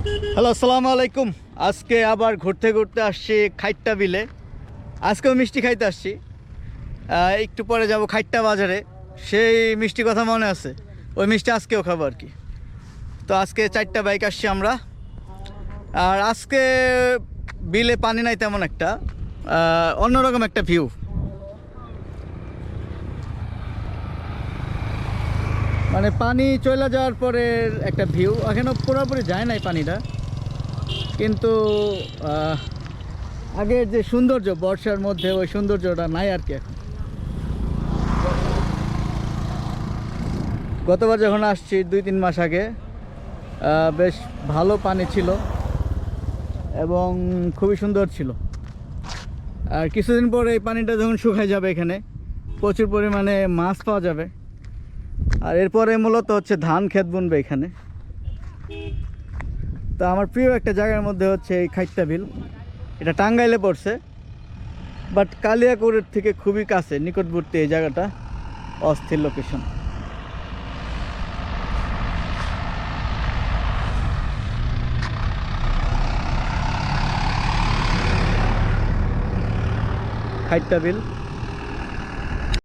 Hello, আসসালামু আলাইকুম। আজকে আবার ঘুরতে ঘুরতে আসছি খাইট্টা বিলে আজকেও মিষ্টি খাইতে আসছি। একটু পরে যাব খাইট্টা বাজারে। সেই মিষ্টি কথা মনে আছে। ওই মিষ্টি আজকেও খাব আর কি। তো আজকে চারটা বাইক আসছি আমরা। আর আজকে বিলে পানি নাই তেমন একটা। অন্যরকম একটা ভিউ মানে পানি চলে যাওয়ার পরে একটা ভিউ এখনও পুরোপুরি যায় নাই পানিটা। কিন্তু আগের যে সৌন্দর্য, বর্ষার মধ্যে ওই সৌন্দর্যটা নাই আর কি এখন। গতবার যখন আসছি দুই তিন মাস আগে বেশ ভালো পানি ছিল এবং খুবই সুন্দর ছিল। আর কিছুদিন পরে এই পানিটা যখন শুকায় যাবে এখানে, প্রচুর পরিমাণে মাছ পাওয়া যাবে। আর এরপরে মূলত হচ্ছে ধান ক্ষেত বুনবে এখানে। তো আমার প্রিয় একটা জায়গার মধ্যে হচ্ছে এই খাইট্টা বিল এটা টাঙ্গাইলে পড়ছে, বাট কালিয়াকুড়ের থেকে খুবই কাছে, নিকটবর্তী এই জায়গাটা, অস্থির লোকেশন খাইট্টা বিল